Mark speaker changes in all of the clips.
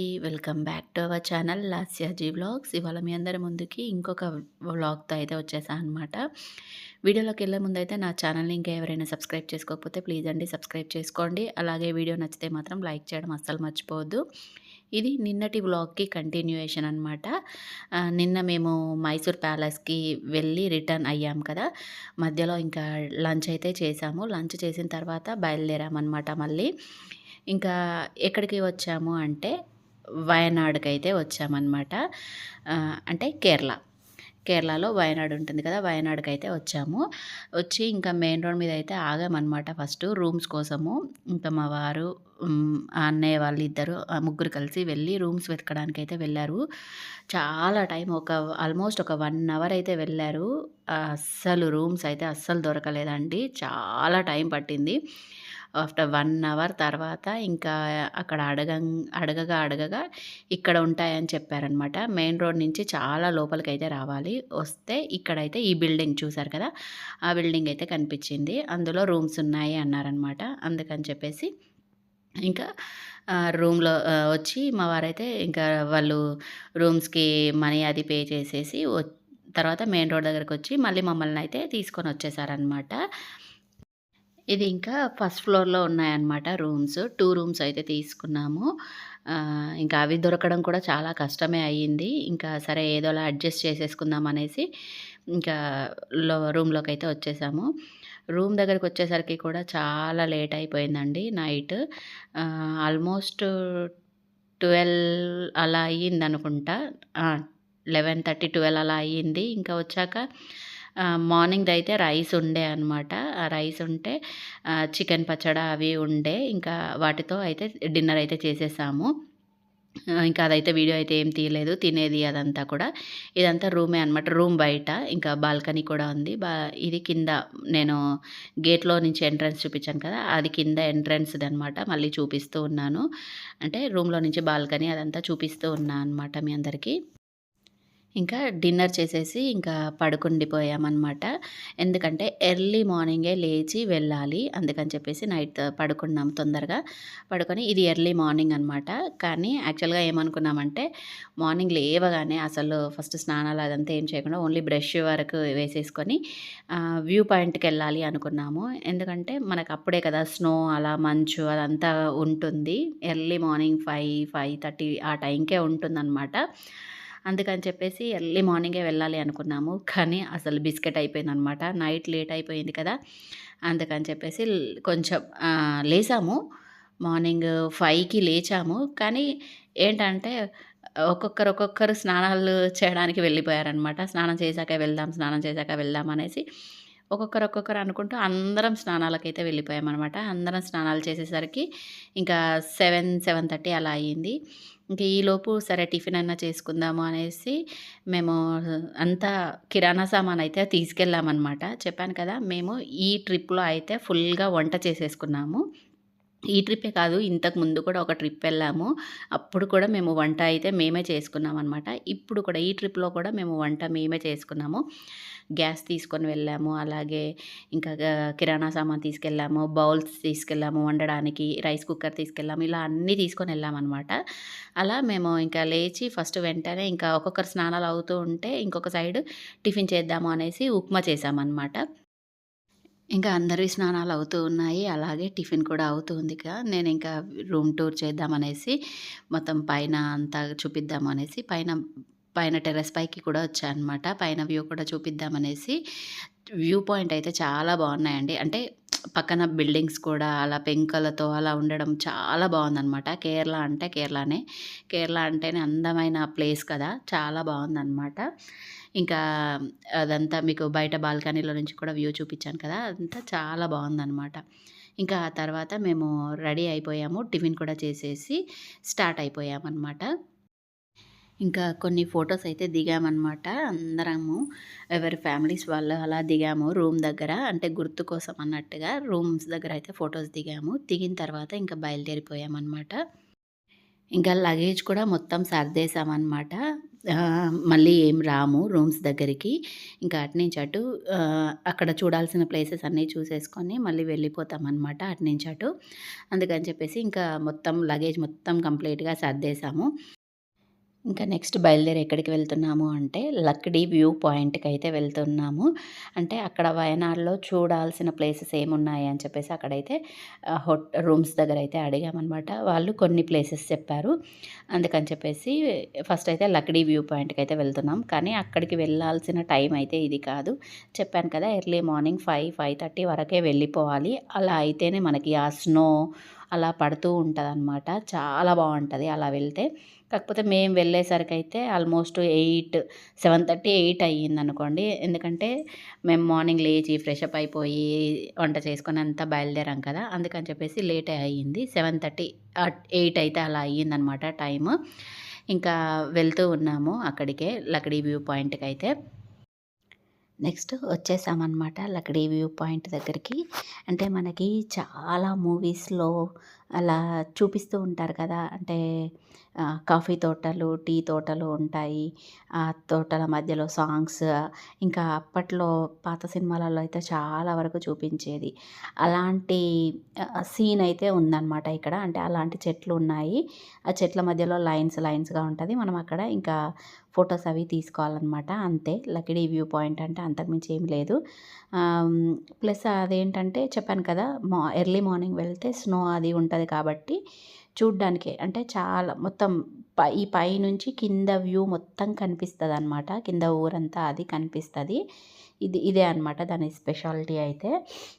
Speaker 1: అందరికీ welcome back to our channel Lasyaji vlogs. ఇవాళ మీ అందరి ముందుకి ఇంకొక వ్లాగ్తో అయితే వచ్చేసా అనమాట వీడియోలోకి వెళ్ళే ముందు అయితే నా ఛానల్ని ఇంకా ఎవరైనా సబ్స్క్రైబ్ చేసుకోకపోతే ప్లీజ్ అండి సబ్స్క్రైబ్ చేసుకోండి. అలాగే వీడియో నచ్చితే మాత్రం లైక్ చేయడం అస్సలు మర్చిపోవద్దు. ఇది నిన్నటి వ్లాగ్కి కంటిన్యూయేషన్ అనమాట నిన్న మేము మైసూర్ ప్యాలెస్కి వెళ్ళి రిటర్న్ అయ్యాం కదా. మధ్యలో ఇంకా లంచ్ అయితే చేసాము. లంచ్ చేసిన తర్వాత బయలుదేరామన్నమాట మళ్ళీ. ఇంకా ఎక్కడికి వచ్చాము అంటే వయనాడుకి అయితే వచ్చామన్నమాట అంటే కేరళ. కేరళలో వయనాడు ఉంటుంది కదా వయనాడుకి అయితే వచ్చాము. వచ్చి ఇంకా మెయిన్ రోడ్ మీద అయితే ఆగామన్నమాట ఫస్ట్ రూమ్స్ కోసము. ఇంకా మా వారు అన్నయ్య వాళ్ళు ఇద్దరు ముగ్గురు కలిసి వెళ్ళి రూమ్స్ వెతకడానికి అయితే వెళ్ళారు. చాలా టైం ఒక ఆల్మోస్ట్ ఒక వన్ అవర్ అయితే వెళ్ళారు. అస్సలు రూమ్స్ అయితే అస్సలు దొరకలేదండి. చాలా టైం పట్టింది. ఆఫ్టర్ వన్ అవర్ తర్వాత ఇంకా అక్కడ అడగ అడగగా అడగగా ఇక్కడ ఉంటాయని చెప్పారనమాట. మెయిన్ రోడ్ నుంచి చాలా లోపలికి అయితే రావాలి. వస్తే ఇక్కడైతే ఈ బిల్డింగ్ చూసారు కదా? ఆ బిల్డింగ్ అయితే కనిపించింది. అందులో రూమ్స్ ఉన్నాయి అన్నారనమాట. అందుకని చెప్పేసి ఇంకా రూమ్లో వచ్చి మా వారైతే ఇంకా వాళ్ళు రూమ్స్కి మనీ అది పే చేసేసి తర్వాత మెయిన్ రోడ్ దగ్గరకు వచ్చి మళ్ళీ మమ్మల్ని అయితే తీసుకొని వచ్చేసారనమాట. ఇది ఇంకా ఫస్ట్ ఫ్లోర్‌లో ఉన్నాయన్నమాట రూమ్స్. టూ రూమ్స్ అయితే తీసుకున్నాము. ఇంకా అవి దొరకడం కూడా చాలా కష్టమే అయ్యింది. ఇంకా సరే ఏదోలా అడ్జస్ట్ చేసేసుకుందాం అనేసి ఇంకా లో రూమ్లోకి అయితే వచ్చేసాము. రూమ్ దగ్గరికి వచ్చేసరికి కూడా చాలా లేట్ అయిపోయిందండి నైట్. ఆల్మోస్ట్ ట్వెల్వ్ అలా అయ్యిందనుకుంటా. లెవెన్ థర్టీ ట్వెల్వ్ అలా అయ్యింది. ఇంకా వచ్చాక మార్నింగ్ అయితే రైస్ ఉండే అనమాట. ఆ రైస్ ఉంటే చికెన్ పచ్చడా అవి ఉండే. ఇంకా వాటితో అయితే డిన్నర్ అయితే చేసేసాము. ఇంకా అదైతే వీడియో అయితే ఏం తీయలేదు. తినేది అదంతా కూడా. ఇదంతా రూమే అనమాట. రూమ్ బయట ఇంకా బాల్కనీ కూడా ఉంది. బా ఇది కింద నేను గేట్‌లో నుంచి ఎంట్రన్స్ చూపించాను కదా! అది కింద ఎంట్రన్స్‌దనమాట. మళ్ళీ చూపిస్తూ ఉన్నాను. అంటే రూమ్‌లో నుంచి బాల్కనీ అదంతా చూపిస్తూ ఉన్నా అనమాట మీ అందరికీ. ఇంకా డిన్నర్ చేసేసి ఇంకా పడుకుండిపోయామన్నమాట. ఎందుకంటే ఎర్లీ మార్నింగే లేచి వెళ్ళాలి. అందుకని చెప్పేసి నైట్ పడుకున్నాం తొందరగా. పడుకొని ఇది ఎర్లీ మార్నింగ్ అనమాట. కానీ యాక్చువల్‌గా ఏమనుకున్నామంటే మార్నింగ్ లేవగానే అసలు ఫస్ట్ స్నానాలు అదంతా ఏం చేయకుండా ఓన్లీ బ్రష్ వరకు వేసేసుకొని వ్యూ పాయింట్కి వెళ్ళాలి అనుకున్నాము. ఎందుకంటే మనకు అప్పుడే కదా స్నో అలా మంచు అదంతా ఉంటుంది. Early morning five five thirty ఆ టైంకే ఉంటుందన్నమాట అందుకని చెప్పేసి ఎర్లీ మార్నింగే వెళ్ళాలి అనుకున్నాము. కానీ అసలు బిస్కెట్ అయిపోయింది అనమాట నైట్ లేట్ అయిపోయింది కదా. అందుకని చెప్పేసి కొంచెం లేసాము. మార్నింగ్ ఫైవ్కి లేచాము. కానీ ఏంటంటే ఒక్కొక్కరు ఒక్కొక్కరు స్నానాలు చేయడానికి వెళ్ళిపోయారనమాట. స్నానం చేశాక వెళ్దాం స్నానం చేశాక వెళ్దాం అనేసి ఒక్కొక్కరు ఒక్కొక్కరు అనుకుంటూ అందరం స్నానాలకైతే వెళ్ళిపోయామన్నమాట అందరం స్నానాలు చేసేసరికి ఇంకా సెవెన్ సెవెన్ థర్టీ అలా అయ్యింది. ఇంక ఈలోపు సరే టిఫిన్ అన్నా చేసుకుందాము అనేసి మేము అంతా కిరాణా సామాన్ అయితే తీసుకెళ్ళామన్నమాట. చెప్పాను కదా మేము ఈ ట్రిప్లో అయితే ఫుల్గా వంట చేసేసుకున్నాము. ఈ ట్రిప్పే కాదు ఇంతకు ముందు కూడా ఒక ట్రిప్ వెళ్ళాము. అప్పుడు కూడా మేము వంట అయితే మేమే చేసుకున్నాం అనమాట ఇప్పుడు కూడా ఈ ట్రిప్లో కూడా మేము వంట మేమే చేసుకున్నాము. గ్యాస్ తీసుకొని వెళ్ళాము. అలాగే ఇంకా కిరాణా సామాన్ తీసుకెళ్ళాము. బౌల్స్ తీసుకెళ్ళాము వండడానికి. రైస్ కుక్కర్ తీసుకెళ్ళాము. ఇలా అన్నీ తీసుకొని వెళ్ళామన్నమాట. అలా మేము ఇంకా లేచి ఫస్ట్ వెంటనే ఇంకా ఒక్కొక్కరు స్నానాలు అవుతూ ఉంటే ఇంకొక సైడ్ టిఫిన్ చేద్దాము అనేసి ఉప్మా చేసామన్నమాట. ఇంకా అందరి స్నానాలు అవుతూ ఉన్నాయి. అలాగే టిఫిన్ కూడా అవుతూ ఉంది కదా నేను ఇంకా రూమ్ టూర్ చేద్దామనేసి మొత్తం పైన అంతా చూపిద్దాం అనేసి పైన పైన టెర్రస్ పైకి కూడా వచ్చానమాట పైన వ్యూ కూడా చూపిద్దామనేసి వ్యూ పాయింట్ అయితే చాలా బాగున్నాయండి. అంటే పక్కన బిల్డింగ్స్ కూడా అలా పెంకలతో అలా ఉండడం చాలా బాగుందనమాట కేరళ అంటే కేరళనే. కేరళ అంటేనే అందమైన ప్లేస్ కదా. చాలా బాగుందనమాట ఇంకా అదంతా మీకు బయట బాల్కనీలో నుంచి కూడా వ్యూ చూపించాను కదా అదంతా చాలా బాగుందనమాట ఇంకా ఆ తర్వాత మేము రెడీ అయిపోయాము టిఫిన్ కూడా చేసేసి స్టార్ట్ అయిపోయామన్నమాట. ఇంకా కొన్ని ఫొటోస్ అయితే దిగామన్నమాట అందరము. ఎవరి ఫ్యామిలీస్ వాళ్ళు అలా దిగాము రూమ్ దగ్గర అంటే గుర్తు కోసం అన్నట్టుగా రూమ్స్ దగ్గర అయితే ఫొటోస్ దిగాము. దిగిన తర్వాత ఇంకా బయలుదేరిపోయామన్నమాట. ఇంకా లగేజ్ కూడా మొత్తం సర్దేశామన్నమాట. మళ్ళీ ఏం రాము రూమ్స్ దగ్గరికి. ఇంకా అటునుంచి అటు అక్కడ చూడాల్సిన ప్లేసెస్ అన్నీ చూసేసుకొని మళ్ళీ వెళ్ళిపోతామనమాట అటునుంచి అటు. అందుకని చెప్పేసి ఇంకా మొత్తం లగేజ్ మొత్తం కంప్లీట్‌గా సర్దేశాము. ఇంకా నెక్స్ట్ బయలుదేరి ఎక్కడికి వెళ్తున్నాము అంటే లక్డీ వ్యూ పాయింట్కి అయితే వెళ్తున్నాము. అంటే అక్కడ వయనాడులో చూడాల్సిన ప్లేసెస్ ఏమున్నాయి అని చెప్పేసి అక్కడైతే హోట్ రూమ్స్ దగ్గర అయితే అడిగామనమాట. వాళ్ళు కొన్ని ప్లేసెస్ చెప్పారు. అందుకని చెప్పేసి ఫస్ట్ అయితే లక్డీ వ్యూ పాయింట్కి అయితే వెళ్తున్నాం. కానీ అక్కడికి వెళ్ళాల్సిన టైం అయితే ఇది కాదు. చెప్పాను కదా! ఎర్లీ మార్నింగ్ 5, 5:30 వరకే వెళ్ళిపోవాలి. అలా అయితేనే మనకి ఆ స్నో అలా పడుతూ ఉంటదనమాట. చాలా బాగుంటుంది అలా వెళ్తే. కాకపోతే మేము వెళ్ళేసరికైతే almost eight seven thirty eight అయ్యింది అనుకోండి ఎందుకంటే మేము మార్నింగ్ లేచి ఫ్రెష్ అప్ అయిపోయి వంట చేసుకొని అంతా బయలుదేరాం కదా! అందుకని చెప్పేసి లేట్ అయ్యింది. సెవెన్ థర్టీ ఎయిట్ అయితే అలా అయ్యిందనమాట టైము. ఇంకా వెళ్తూ ఉన్నాము అక్కడికే లక్డీ వ్యూ పాయింట్కి అయితే నెక్స్ట్ వచ్చేసామన్నమాట లక్డీ వ్యూ పాయింట్ దగ్గరికి. అంటే మనకి చాలా మూవీస్‌లో అలా చూపిస్తూ ఉంటారు కదా! అంటే కాఫీ తోటలు, టీ తోటలు ఉంటాయి. ఆ తోటల మధ్యలో సాంగ్స్ ఇంకా అప్పట్లో పాత సినిమాలలో అయితే చాలా వరకు చూపించేది. అలాంటి సీన్ అయితే ఉందన్నమాట ఇక్కడ. అంటే అలాంటి చెట్లు ఉన్నాయి. ఆ చెట్ల మధ్యలో లైన్స్ లైన్స్‌గా ఉంటుంది మనం అక్కడ ఇంకా ఫొటోస్ అవి తీసుకోవాలన్నమాట అంతే లకిడీ వ్యూ పాయింట్ అంటే అంతకుమించి ఏం లేదు. ప్లస్ అదేంటంటే చెప్పాను కదా! మా ఎర్లీ మార్నింగ్ వెళ్తే స్నో అది ఉంటుంది కాబట్టి చూడ్డానికే అంటే చాలా మొత్తం పై పైనుంచి కింద వ్యూ మొత్తం కనిపిస్తుంది అనమాట కింద ఊరంతా అది కనిపిస్తుంది ఇది ఇదే అనమాట దాని స్పెషాలిటీ అయితే.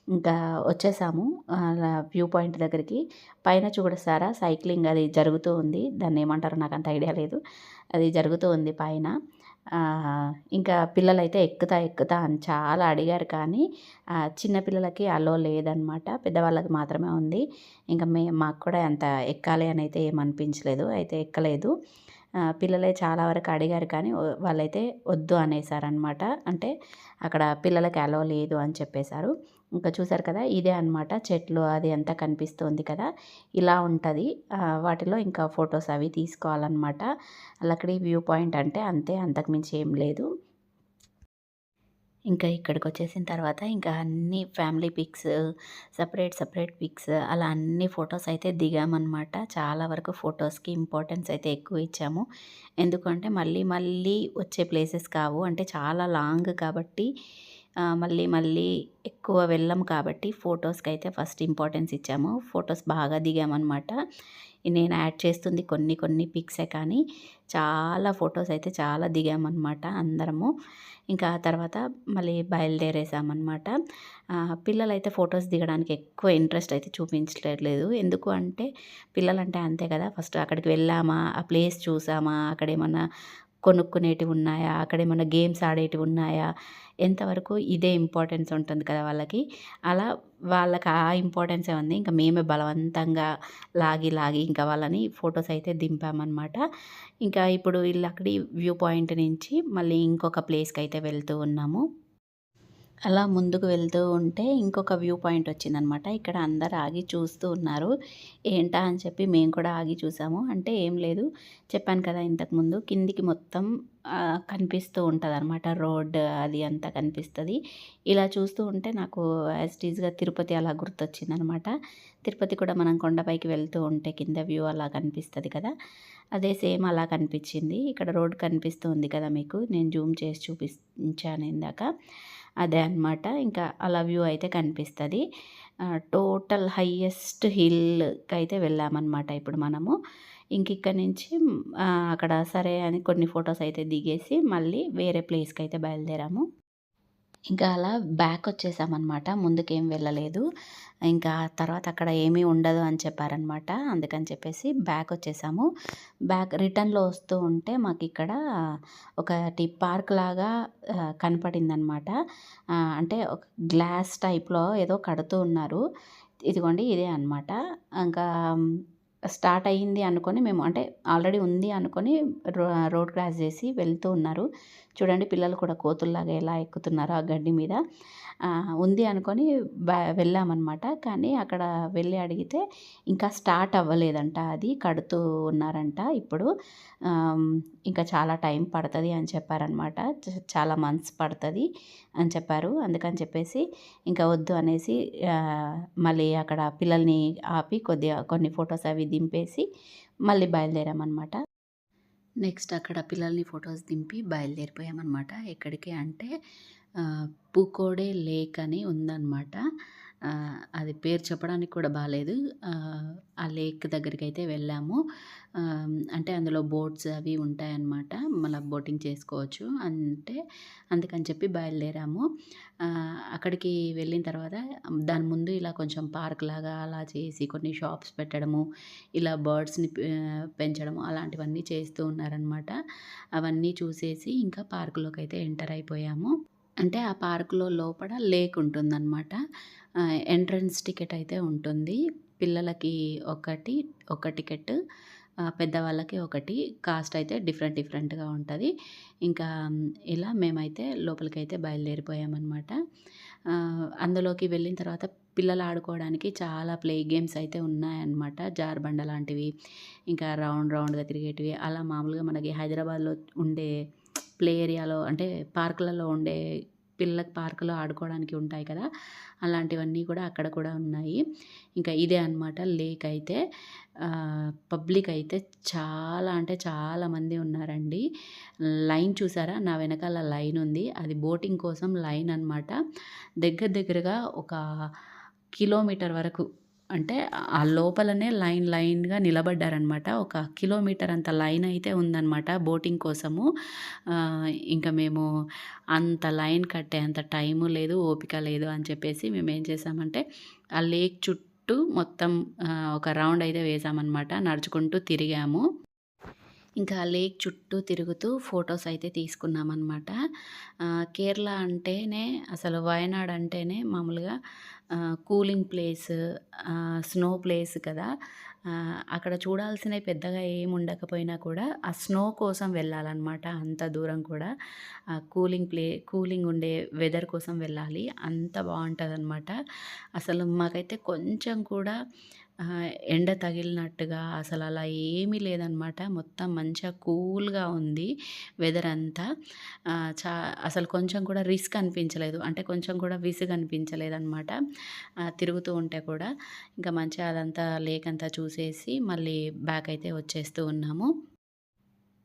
Speaker 1: ఇంకా వచ్చేసాము అలా వ్యూ పాయింట్ దగ్గరికి. పైన చూడసారా సైక్లింగ్ అది జరుగుతూ ఉంది. దాన్ని ఏమంటారు నాకు అంత ఐడియా లేదు. అది జరుగుతూ ఉంది పైన. ఇంకా పిల్లలైతే ఎక్కుతా, ఎక్కుతా అని చాలా అడిగారు కానీ చిన్నపిల్లలకి అలో లేదనమాట. పెద్దవాళ్ళకి మాత్రమే ఉంది. ఇంకా మే మాకు కూడా అంత ఎక్కాలి అని అయితే ఏమనిపించలేదు అయితే ఎక్కలేదు. పిల్లలే చాలా వరకు అడిగారు కానీ వాళ్ళైతే వద్దు అనేసారనమాట. అంటే అక్కడ పిల్లలకి అలో లేదు అని చెప్పేశారు ఇంకా చూసారు కదా! ఇదే అనమాట చెట్లు అది అంతా కనిపిస్తుంది కదా! ఇలా ఉంటుంది వాటిలో ఇంకా ఫొటోస్ అవి తీసుకోవాలన్నమాట లక్కడి వ్యూ పాయింట్ అంటే అంతే అంతకుమించి ఏం లేదు. ఇంకా ఇక్కడికి వచ్చేసిన తర్వాత ఇంకా అన్ని family pics, separate separate pics అలా అన్ని ఫొటోస్ అయితే దిగామన్నమాట చాలా వరకు ఫొటోస్కి ఇంపార్టెన్స్ అయితే ఎక్కువ ఇచ్చాము. ఎందుకంటే మళ్ళీ మళ్ళీ వచ్చే ప్లేసెస్ కావు. అంటే చాలా లాంగ్ కాబట్టి మళ్ళీ మళ్ళీ ఎక్కువ వెళ్ళము కాబట్టి ఫొటోస్కి అయితే ఫస్ట్ ఇంపార్టెన్స్ ఇచ్చాము. ఫొటోస్ బాగా దిగామనమాట. నేను యాడ్ చేస్తుంది కొన్ని కొన్ని పిక్సే కానీ చాలా ఫొటోస్ అయితే చాలా దిగామనమాట అందరము. ఇంకా తర్వాత మళ్ళీ బయలుదేరేసామన్నమాట ఆహ్, పిల్లలైతే ఫొటోస్ దిగడానికి ఎక్కువ ఇంట్రెస్ట్ అయితే చూపించట్లేదు. ఎందుకు అంటే పిల్లలంటే అంతే కదా! ఫస్ట్ అక్కడికి వెళ్ళామా, ఆ ప్లేస్ చూసామా, అక్కడేమన్నా కొనుక్కునేటివి ఉన్నాయా, అక్కడేమన్నా గేమ్స్ ఆడేటివి ఉన్నాయా, ఎంతవరకు ఇదే ఇంపార్టెన్స్ ఉంటుంది కదా వాళ్ళకి. అలా వాళ్ళకి ఆ ఇంపార్టెన్సే ఉంది. ఇంకా మేమే బలవంతంగా లాగి లాగి ఇంకా వాళ్ళని ఫొటోస్ అయితే దింపామనమాట. ఇంకా ఇప్పుడు వీళ్ళు అక్కడి వ్యూ పాయింట్ నుంచి మళ్ళీ ఇంకొక ప్లేస్కి అయితే వెళ్తూ ఉన్నాము. అలా ముందుకు వెళ్తూ ఉంటే ఇంకొక వ్యూ పాయింట్ వచ్చిందనమాట. ఇక్కడ అందరు ఆగి చూస్తూ ఉన్నారు. ఏంటా అని చెప్పి మేము కూడా ఆగి చూసాము. అంటే ఏం లేదు చెప్పాను కదా ఇంతకుముందు కిందికి మొత్తం కనిపిస్తూ ఉంటుంది అనమాట రోడ్ అది అంతా కనిపిస్తుంది ఇలా చూస్తూ ఉంటే నాకు యాజ్ తిరుపతి అలా గుర్తొచ్చిందనమాట. తిరుపతి కూడా మనం కొండపైకి వెళ్తూ ఉంటే కింద వ్యూ అలా కనిపిస్తుంది కదా! అదే సేమ్ అలా కనిపించింది. ఇక్కడ రోడ్ కనిపిస్తూ ఉంది కదా మీకు. నేను జూమ్ చేసి చూపించాను ఇందాక. అదే అనమాట. ఇంకా అలా వ్యూ అయితే కనిపిస్తుంది టోటల్ టోటల్ హైయెస్ట్ అయితే వెళ్ళామనమాట ఇప్పుడు మనము. ఇంక ఇక్కడ నుంచి అక్కడ సరే అని కొన్ని ఫొటోస్ అయితే దిగేసి మళ్ళీ వేరే ప్లేస్కి అయితే బయలుదేరాము. ఇంకా అలా బ్యాక్ వచ్చేసామనమాట. ముందుకేం వెళ్ళలేదు. ఇంకా తర్వాత అక్కడ ఏమీ ఉండదు అని చెప్పారనమాట. అందుకని చెప్పేసి బ్యాక్ వచ్చేసాము. బ్యాక్ రిటర్న్‌లో వస్తూ ఉంటే మాకు ఇక్కడ ఒకటి పార్క్ లాగా కనపడింది కనపడిందనమాట. అంటే ఒక గ్లాస్ టైప్‌లో ఏదో కడుతూ ఉన్నారు. ఇదిగోండి ఇదే అనమాట. ఇంకా స్టార్ట్ అయింది అనుకొని మేము అంటే ఆల్రెడీ ఉంది అనుకొని రో రోడ్ క్రాస్ చేసి వెళ్తూ ఉన్నారు. చూడండి పిల్లలు కూడా కోతుల్లాగా ఎలా ఎక్కుతున్నారో ఆ గడ్డి మీద. ఉంది అనుకొని బ వెళ్ళామన్నమాట. కానీ అక్కడ వెళ్ళి అడిగితే ఇంకా స్టార్ట్ అవ్వలేదంట. అది కడుతూ ఉన్నారంట ఇప్పుడు. ఇంకా చాలా టైం పడుతుంది అని చెప్పారనమాట చాలా మంత్స్ పడుతుంది అని చెప్పారు. అందుకని చెప్పేసి ఇంకా వద్దు అనేసి మళ్ళీ అక్కడ పిల్లల్ని ఆపి కొద్దిగా కొన్ని ఫొటోస్ అవి దింపేసి మళ్ళీ బయలుదేరామన్నమాట. నెక్స్ట్ అక్కడ పిల్లల్ని ఫొటోస్ దింపి బయలుదేరిపోయామన్నమాట. ఎక్కడికి అంటే పూకోడే లేక్ అని ఉందన్నమాట. అది పేరు చెప్పడానికి కూడా బాగాలేదు ఆ లేక్ దగ్గరికి అయితే వెళ్ళాము అంటే అందులో బోట్స్ అవి ఉంటాయన్నమాట. మళ్ళీ బోటింగ్ చేసుకోవచ్చు. అంటే అందుకని చెప్పి బయలుదేరాము. అక్కడికి వెళ్ళిన తర్వాత దాని ముందు ఇలా కొంచెం పార్క్ లాగా అలా చేసి కొన్ని షాప్స్ పెట్టడము ఇలా బర్డ్స్ని పెంచడము అలాంటివన్నీ చేస్తూ ఉన్నారనమాట అవన్నీ చూసేసి ఇంకా పార్కులోకి అయితే ఎంటర్ అయిపోయాము. అంటే ఆ పార్కులో లోపల లేక్ ఉంటుందన్నమాట. ఎంట్రన్స్ టికెట్ అయితే ఉంటుంది. పిల్లలకి ఒకటి ఒక టికెట్ పెద్దవాళ్ళకి ఒకటి. కాస్ట్ అయితే డిఫరెంట్ డిఫరెంట్గా ఉంటుంది. ఇంకా ఇలా మేమైతే లోపలికి అయితే బయలుదేరిపోయామన్నమాట అందులోకి వెళ్ళిన తర్వాత పిల్లలు ఆడుకోవడానికి చాలా ప్లే గేమ్స్ అయితే ఉన్నాయన్నమాట. జార్బండ లాంటివి ఇంకా రౌండ్ రౌండ్గా తిరిగేటివి. అలా మామూలుగా మనకి హైదరాబాద్లో ఉండే ప్లే ఏరియాలో అంటే పార్కులలో ఉండే పిల్లలకు పార్కులో ఆడుకోవడానికి ఉంటాయి కదా అలాంటివన్నీ కూడా అక్కడ కూడా ఉన్నాయి. ఇంకా ఇదే అన్నమాట లేక్ అయితే. పబ్లిక్ అయితే చాలా అంటే చాలా మంది ఉన్నారండి. లైన్ చూసారా? నా వెనకాల లైన్ ఉంది. అది బోటింగ్ కోసం లైన్ అన్నమాట. దగ్గర దగ్గరగా ఒక కిలోమీటర్ వరకు అంటే ఆ లోపలనే లైన్ లైన్గా నిలబడ్డారనమాట. ఒక కిలోమీటర్ అంత లైన్ అయితే ఉందన్నమాట బోటింగ్ కోసము. ఇంకా మేము అంత లైన్ కట్టే అంత టైము లేదు ఓపిక లేదు అని చెప్పేసి మేము ఏం చేసామంటే ఆ లేక్ చుట్టూ మొత్తం ఒక రౌండ్ అయితే వేసామన్నమాట నడుచుకుంటూ తిరిగాము. ఇంకా లేక్ చుట్టూ తిరుగుతూ ఫొటోస్ అయితే తీసుకున్నామన్నమాట కేరళ అంటేనే అసలు వయనాడ్ అంటేనే మామూలుగా కూలింగ్ ప్లేస్ స్నో ప్లేస్ కదా. అక్కడ చూడాల్సినవి పెద్దగా ఏమి ఉండకపోయినా కూడా ఆ స్నో కోసం వెళ్ళాలన్నమాట అంత దూరం కూడా. ఆ కూలింగ్ ప్లే కూలింగ్ ఉండే వెదర్ కోసం వెళ్ళాలి. అంత బాగుంటుంది అసలు మాకైతే కొంచెం కూడా ఎండ తగిలినట్టుగా అసలు అలా ఏమీ లేదనమాట. మొత్తం మంచిగా కూల్గా ఉంది వెదర్ అంతా. చా అసలు కొంచెం కూడా రిస్క్ అనిపించలేదు. అంటే కొంచెం కూడా విసుగు అనిపించలేదు అనమాట తిరుగుతూ ఉంటే కూడా. ఇంకా మంచిగా అదంతా లేక్ అంతా చూసేసి మళ్ళీ బ్యాక్ అయితే వచ్చేస్తూ ఉన్నాము.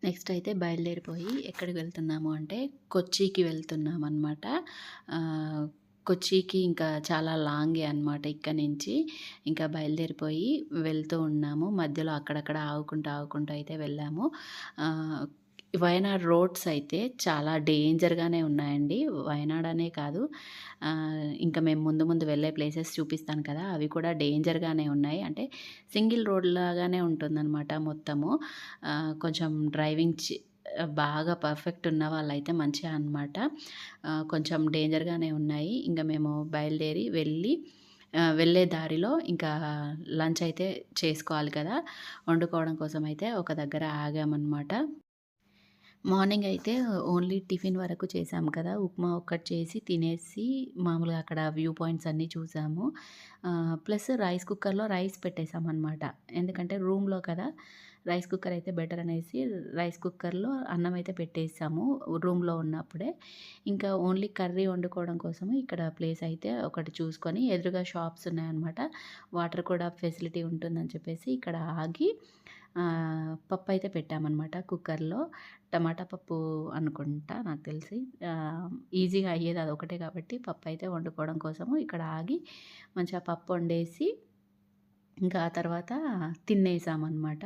Speaker 1: నెక్స్ట్ అయితే బయలుదేరిపోయి ఎక్కడికి వెళ్తున్నాము అంటే కొచ్చికి వెళ్తున్నాం అనమాట కొచ్చికి ఇంకా చాలా లాంగే అనమాట ఇక్కడ నుంచి. ఇంకా బయలుదేరిపోయి వెళ్తూ ఉన్నాము. మధ్యలో అక్కడక్కడ ఆగుకుంటూ ఆగుకుంటూ అయితే వెళ్ళాము. వయనాడ్ రోడ్స్ అయితే చాలా డేంజర్గానే ఉన్నాయండి. వయనాడ్ అనే కాదు. ఇంకా మేము ముందు ముందు వెళ్ళే ప్లేసెస్ చూపిస్తాను కదా అవి కూడా డేంజర్గానే ఉన్నాయి. అంటే సింగిల్ రోడ్ లాగానే ఉంటుందన్నమాట మొత్తము. కొంచెం డ్రైవింగ్ బాగా పర్ఫెక్ట్ ఉన్న వాళ్ళైతే మంచిగా అనమాట కొంచెం డేంజర్గానే ఉన్నాయి. ఇంకా మేము బయలుదేరి వెళ్ళి వెళ్ళే దారిలో ఇంకా లంచ్ అయితే చేసుకోవాలి కదా. వండుకోవడం కోసం అయితే ఒక దగ్గర ఆగామన్నమాట. మార్నింగ్ అయితే ఓన్లీ టిఫిన్ వరకు చేసాము కదా. ఉప్మా ఒక్కటి చేసి తినేసి మామూలుగా అక్కడ వ్యూ పాయింట్స్ అన్నీ చూసాము. ప్లస్ రైస్ కుక్కర్లో రైస్ పెట్టేసామన్నమాట. ఎందుకంటే రూమ్లో కదా రైస్ కుక్కర్ అయితే బెటర్ అనేసి రైస్ కుక్కర్లో అన్నం అయితే పెట్టేసాము రూమ్లో ఉన్నప్పుడే. ఇంకా ఓన్లీ కర్రీ వండుకోవడం కోసము ఇక్కడ ప్లేస్ అయితే ఒకటి చూసుకొని ఎదురుగా షాప్స్ ఉన్నాయన్నమాట. వాటర్ కూడా ఫెసిలిటీ ఉంటుందని చెప్పేసి ఇక్కడ ఆగి పప్పు అయితే పెట్టామన్నమాట కుక్కర్లో. టమాటా పప్పు అనుకుంటా నాకు తెలిసి. ఈజీగా అయ్యేది అది ఒకటే కాబట్టి పప్పు అయితే వండుకోవడం కోసము ఇక్కడ ఆగి మంచిగా పప్పు వండేసి ఇంకా ఆ తర్వాత తినేసామన్నమాట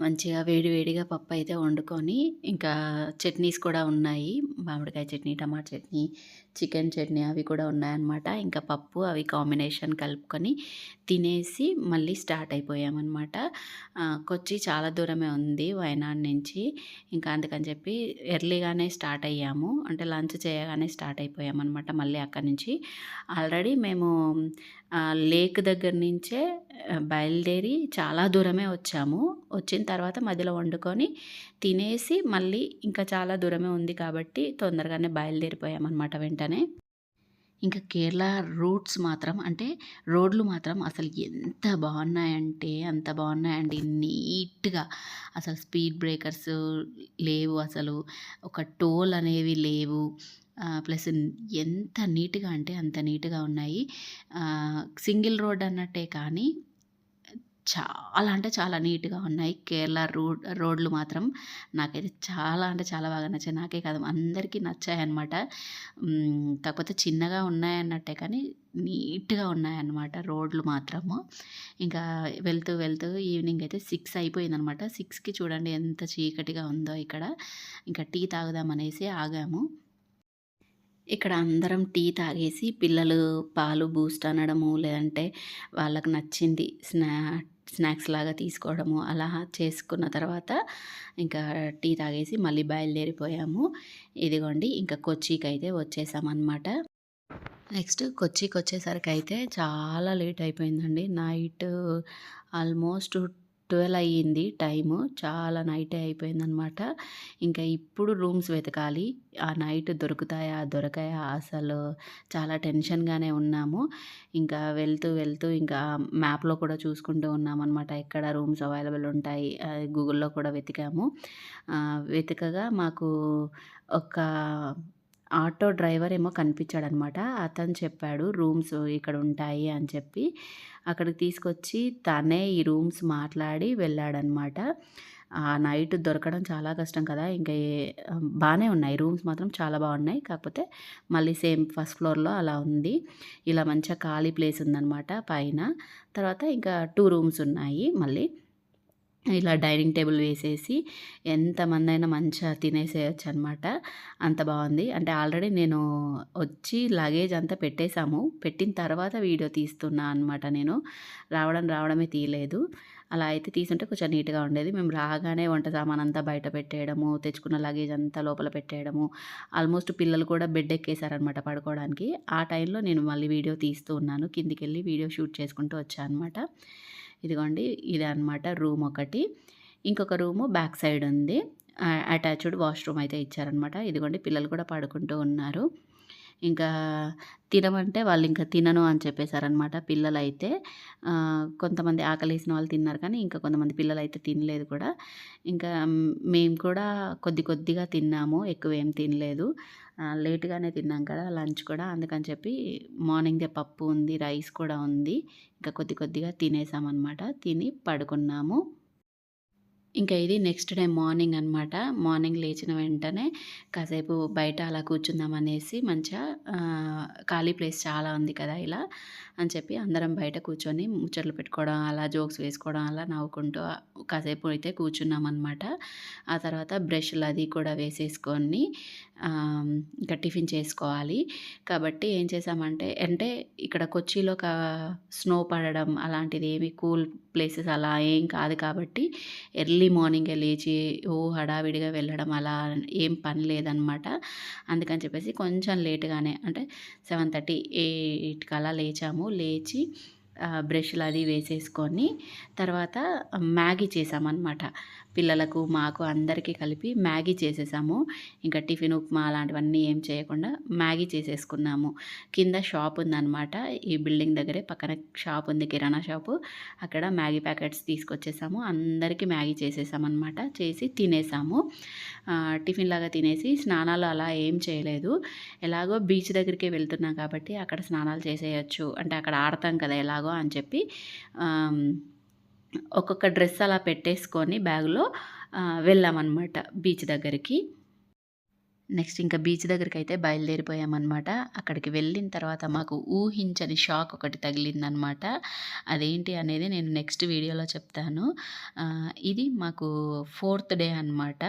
Speaker 1: మంచిగా వేడివేడిగా పప్పు అయితే వండుకొని ఇంకా చట్నీస్ కూడా ఉన్నాయి. మామిడికాయ chutney tomato chutney chicken chutney అవి కూడా ఉన్నాయన్నమాట. ఇంకా పప్పు అవి కాంబినేషన్ కలుపుకొని తినేసి మళ్ళీ స్టార్ట్ అయిపోయామన్నమాట. కొచ్చి చాలా దూరమే ఉంది వయనాడ్ నుంచి. ఇంకా అందుకని చెప్పి ఎర్లీగానే స్టార్ట్ అయ్యాము. అంటే లంచ్ చేయగానే స్టార్ట్ అయిపోయామన్నమాట మళ్ళీ అక్కడి నుంచి. ఆల్రెడీ మేము లేక్ దగ్గర నుంచే బయలుదేరి చాలా దూరమే వచ్చాము. వచ్చిన తర్వాత మధ్యలో వండుకొని తినేసి మళ్ళీ ఇంకా చాలా దూరమే ఉంది కాబట్టి తొందరగానే బయలుదేరిపోయామన్నమాట వెంటనే. ఇంకా కేరళ రూట్స్ మాత్రం అంటే రోడ్లు మాత్రం అసలు ఎంత బాగున్నాయంటే అంత బాగున్నాయండి. నీట్గా అసలు స్పీడ్ బ్రేకర్స్ లేవు అసలు. ఒక టోల్ అనేవి లేవు. ప్లస్ ఎంత నీట్గా అంటే అంత నీట్గా ఉన్నాయి. సింగిల్ రోడ్ అన్నట్టే కానీ చాలా అంటే చాలా నీట్గా ఉన్నాయి. కేరళ రోడ్ రోడ్లు మాత్రం నాకైతే చాలా అంటే చాలా బాగా నచ్చాయి. నాకే కాదు అందరికీ నచ్చాయి అనమాట కాకపోతే చిన్నగా ఉన్నాయన్నట్టే కానీ నీట్గా ఉన్నాయన్నమాట రోడ్లు మాత్రము. ఇంకా వెళ్తూ వెళ్తూ ఈవినింగ్ అయితే సిక్స్ అయిపోయిందనమాట సిక్స్కి చూడండి ఎంత చీకటిగా ఉందో ఇక్కడ. ఇంకా టీ తాగుదామనేసి ఆగాము. ఇక్కడ అందరం టీ తాగేసి పిల్లలు పాలు బూస్ట్ అనడము లేదంటే వాళ్ళకి నచ్చింది స్నా స్నాక్స్ లాగా తీసుకోవడము అలా చేసుకున్న తర్వాత ఇంకా టీ తాగేసి మళ్ళీ బయలుదేరిపోయాము. ఇదిగోండి ఇంకా కొచ్చికి అయితే వచ్చేసామన్నమాట. నెక్స్ట్ కొచ్చికి వచ్చేసరికి అయితే చాలా లేట్ అయిపోయిందండి. నైట్ ఆల్మోస్ట్ ట్వెల్వ్ అయ్యింది టైము. చాలా నైటే అయిపోయిందనమాట. ఇంకా ఇప్పుడు రూమ్స్ వెతకాలి. ఆ నైట్ దొరుకుతాయా? దొరకాయా? అసలు చాలా టెన్షన్గానే ఉన్నాము. ఇంకా వెళ్తూ వెళ్తూ ఇంకా మ్యాప్లో కూడా చూసుకుంటూ ఉన్నామన్నమాట ఎక్కడ రూమ్స్ అవైలబుల్ ఉంటాయి? గూగుల్లో కూడా వెతికాము. వెతకగా మాకు ఒక ఆటో డ్రైవర్ ఏమో కనిపించాడనమాట. అతను చెప్పాడు రూమ్స్ ఇక్కడ ఉంటాయి అని చెప్పి. అక్కడికి తీసుకొచ్చి తనే ఈ రూమ్స్ మాట్లాడి వెళ్ళాడనమాట. ఆ నైట్ దొరకడం చాలా కష్టం కదా ఇంకా బాగానే ఉన్నాయి. రూమ్స్ మాత్రం చాలా బాగున్నాయి. కాకపోతే మళ్ళీ సేమ్ ఫస్ట్ ఫ్లోర్లో అలా ఉంది. ఇలా మంచిగా ఖాళీ ప్లేస్ ఉందన్నమాట పైన. తర్వాత ఇంకా టూ రూమ్స్ ఉన్నాయి మళ్ళీ. ఇలా డైనింగ్ టేబుల్ వేసేసి ఎంతమంది అయినా మంచిగా తినేసేయచ్చు అనమాట అంత బాగుంది. అంటే ఆల్రెడీ నేను వచ్చి లగేజ్ అంతా పెట్టేశాము. పెట్టిన తర్వాత వీడియో తీస్తున్నా అనమాట నేను. రావడం రావడమే తీయలేదు. అలా అయితే తీసుంటే కొంచెం నీట్గా ఉండేది. మేము రాగానే వంట సామాన్ అంతా బయట పెట్టేయడము తెచ్చుకున్న లగేజ్ అంతా లోపల పెట్టేయడము ఆల్మోస్ట్ పిల్లలు కూడా బెడ్ ఎక్కేసారనమాట పడుకోవడానికి. ఆ టైంలో నేను మళ్ళీ వీడియో తీస్తూ ఉన్నాను. కిందికి వెళ్ళి వీడియో షూట్ చేసుకుంటూ వచ్చాను అనమాట ఇదిగోండి ఇది అనమాట రూమ్ ఒకటి. ఇంకొక రూము బ్యాక్ సైడ్ ఉంది. అటాచ్డ్ వాష్రూమ్ అయితే ఇచ్చారనమాట ఇదిగోండి పిల్లలు కూడా పడుకుంటూ ఉన్నారు. ఇంకా తినమంటే వాళ్ళు ఇంకా తినను అని చెప్పేశారనమాట పిల్లలైతే. కొంతమంది కొంతమంది వేసిన వాళ్ళు తిన్నారు కానీ ఇంకా కొంతమంది పిల్లలు అయితే తినలేదు కూడా. ఇంకా మేము కూడా కొద్ది కొద్దిగా తిన్నాము ఎక్కువ ఏం తినలేదు లేట్గానే తిన్నాం కదా లంచ్ కూడా. అందుకని చెప్పి మార్నింగ్దే పప్పు ఉంది రైస్ కూడా ఉంది. ఇంకా కొద్ది కొద్దిగా తినేసామన్నమాట. తిని పడుకున్నాము. ఇంకా ఇది నెక్స్ట్ డే మార్నింగ్ అనమాట మార్నింగ్ లేచిన వెంటనే కాసేపు బయట అలా కూర్చుందాం అనేసి మంచిగా ఖాళీ ప్లేస్ చాలా ఉంది కదా ఇలా అని చెప్పి అందరం బయట కూర్చొని ముచ్చట్లు పెట్టుకోవడం అలా జోక్స్ వేసుకోవడం అలా నవ్వుకుంటూ కాసేపు అయితే కూర్చున్నాం అనమాట ఆ తర్వాత బ్రష్లు అది కూడా వేసేసుకొని ఇంకా టిఫిన్ చేసుకోవాలి. కాబట్టి ఏం చేసామంటే అంటే ఇక్కడ కొచ్చిలో ఒక స్నో పడడం అలాంటిది ఏమి కూల్ ప్లేసెస్ అలా ఏం కాదు కాబట్టి ఎర్లీ ఎర్లీ మార్నింగే లేచి ఓ హడావిడిగా వెళ్ళడం అలా ఏం పని లేదనమాట. అందుకని చెప్పేసి కొంచెం లేట్గానే అంటే సెవెన్ థర్టీ ఎయిట్కి అలా లేచాము. లేచి బ్రష్లు అది వేసేసుకొని తర్వాత మ్యాగీ చేసామన్నమాట పిల్లలకు మాకు అందరికీ కలిపి మ్యాగీ చేసేసాము. ఇంకా టిఫిన్ ఉప్మా అలాంటివన్నీ ఏం చేయకుండా మ్యాగీ చేసేసుకున్నాము. కింద షాప్ ఉందన్నమాట. ఈ బిల్డింగ్ దగ్గరే పక్కన షాప్ ఉంది కిరాణా షాపు. అక్కడ మ్యాగీ ప్యాకెట్స్ తీసుకొచ్చేసాము. అందరికీ మ్యాగీ చేసేసామన్నమాట. చేసి తినేసాము. టిఫిన్ లాగా తినేసి స్నానాలు అలా ఏం చేయలేదు. ఎలాగో బీచ్ దగ్గరికి వెళ్తున్నాం కాబట్టి అక్కడ స్నానాలు చేసేయచ్చు. అంటే అక్కడ ఆడతాం కదా ఎలాగో అని చెప్పి ఒక్కొక్క డ్రెస్ అలా పెట్టేసుకొని బ్యాగ్లో వెళ్ళామన్నమాట బీచ్ దగ్గరికి. నెక్స్ట్ ఇంకా బీచ్ దగ్గరికి అయితే బయలుదేరిపోయామనమాట. అక్కడికి వెళ్ళిన తర్వాత మాకు ఊహించని షాక్ ఒకటి తగిలిందనమాట. అదేంటి అనేది నేను నెక్స్ట్ వీడియోలో చెప్తాను. ఇది మాకు ఫోర్త్ డే అనమాట.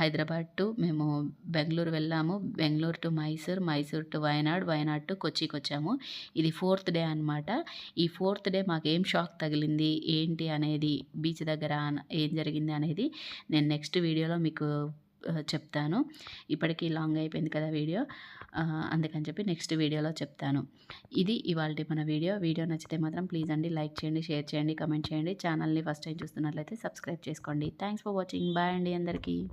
Speaker 1: హైదరాబాద్ టు మేము బెంగళూరు వెళ్ళాము. Bengaluru to Mysore, Mysore to Wayanad, Wayanad to కొచ్చికి వచ్చాము ఇది ఫోర్త్ డే అనమాట. ఈ ఫోర్త్ డే మాకేం షాక్ తగిలింది, ఏంటి అనేది బీచ్ దగ్గర ఏం జరిగింది అనేది నేను నెక్స్ట్ వీడియోలో మీకు చెప్తాను. ఇప్పటికీ లాంగ్ అయిపోయింది కదా వీడియో. అందుకని చెప్పి నెక్స్ట్ వీడియోలో చెప్తాను. ఇది ఇవాళ మన వీడియో. వీడియో నచ్చితే మాత్రం ప్లీజ్ అండి లైక్ చేయండి, షేర్ చేయండి, కమెంట్ చేయండి. ఛానల్‌ని ఫస్ట్ టైం చూస్తున్నట్లయితే సబ్స్క్రైబ్ చేసుకోండి. Thanks for watching. బాయ్ అండి అందరికీ.